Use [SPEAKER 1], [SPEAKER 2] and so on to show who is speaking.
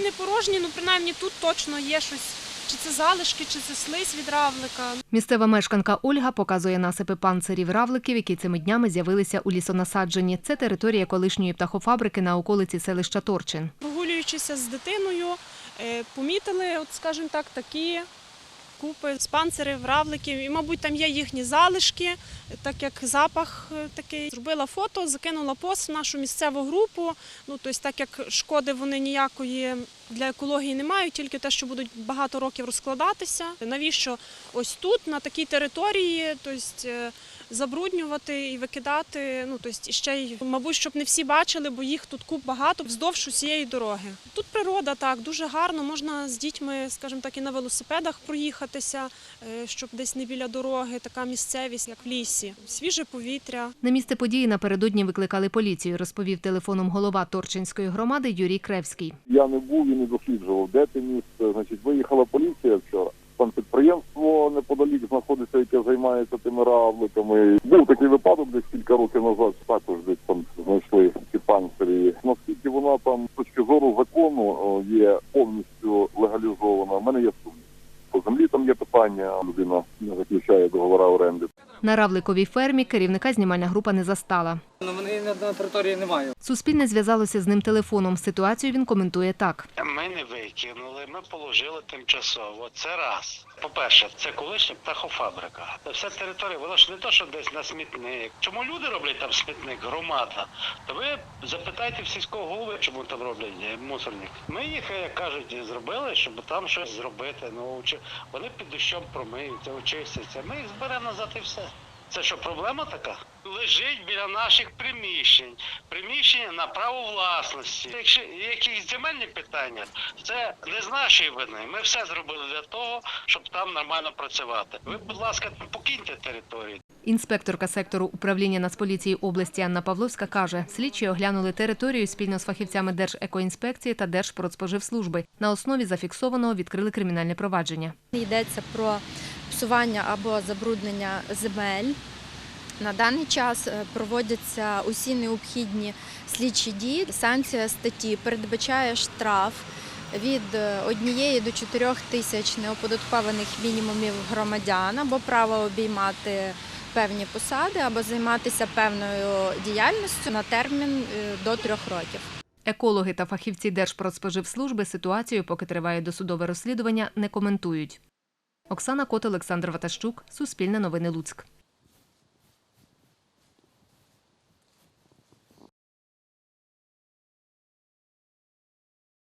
[SPEAKER 1] не порожні, ну принаймні тут точно є щось. Чи це залишки, чи це слизь від равлика.
[SPEAKER 2] Місцева мешканка Ольга показує насипи панцирів равликів, які цими днями з'явилися у лісонасадженні. Це територія колишньої птахофабрики на околиці селища Торчин.
[SPEAKER 1] Прогулюючися з дитиною, е, помітили, от скажімо так, такі купи з панцирів, равликів. І, мабуть, там є їхні залишки, так як запах е, такий. Зробила фото, закинула пост в нашу місцеву групу. Ну, тобто, так як шкоди вони ніякої для екології не мають, тільки те, що будуть багато років розкладатися. Навіщо ось тут, на такій території, тобто, забруднювати і викидати. Ну тобто, ще й, мабуть, щоб не всі бачили, бо їх тут куп багато вздовж усієї дороги. Тут природа так дуже гарно. Можна з дітьми, скажімо так, і на велосипедах проїхатися, е, щоб десь не біля дороги, така місцевість, як в лісі, свіже повітря.
[SPEAKER 2] На місце події напередодні викликали поліцію, розповів телефоном голова Торчинської громади Юрій Кревський.
[SPEAKER 3] Я не був і не досліджував, де те місце. Значить, виїхала поліція вчора. Знаходиться, яке займається тими равликами. Був такий випадок десь кілька років назад. Також десь там знайшли ці панцирі. Наскільки вона там з точки зору закону є повністю легалізована. В мене є сумнів. По землі там є питання. Людина не заключає договора оренди.
[SPEAKER 2] На равликовій фермі керівника знімальна група не застала.
[SPEAKER 4] Ну, вони на, на території немає.
[SPEAKER 2] Суспільне зв'язалося з ним телефоном. Ситуацію він коментує так.
[SPEAKER 5] Ми не викинули, ми положили тимчасово. Це раз. По-перше, це колишня птахофабрика. Вся територія, вона ж не то, що десь на смітник. Чому люди роблять там смітник, громада? То ви запитайте в сільського голови, чому там роблять е, мусорник. Ми їх, як кажуть, зробили, щоб там щось зробити. Ну чи вони під дощом промиються, очистяться. Ми їх зберемо назад і все. Це що, проблема така? Лежить біля наших приміщень, приміщення на право власності. Якщо якісь земельні питання, це не з нашої вини. Ми все зробили для того, щоб там нормально працювати. Ви, будь ласка, покиньте територію.
[SPEAKER 2] Інспекторка сектору управління Нацполіції області Анна Павловська каже, слідчі оглянули територію спільно з фахівцями Держекоінспекції та Держпродспоживслужби. На основі зафіксованого відкрили кримінальне провадження.
[SPEAKER 6] Йдеться про псування або забруднення земель. На даний час е, проводяться усі необхідні слідчі дії. Санкція статті передбачає штраф від 1 до 4 тисяч неоподаткованих мінімумів громадян або право обіймати певні посади або займатися певною діяльністю на термін е, до 3 років.
[SPEAKER 2] Екологи та фахівці Держпродспоживслужби ситуацію, поки триває досудове розслідування, не коментують. Оксана Кот, Олександр Ватащук, Суспільне новини Луцьк.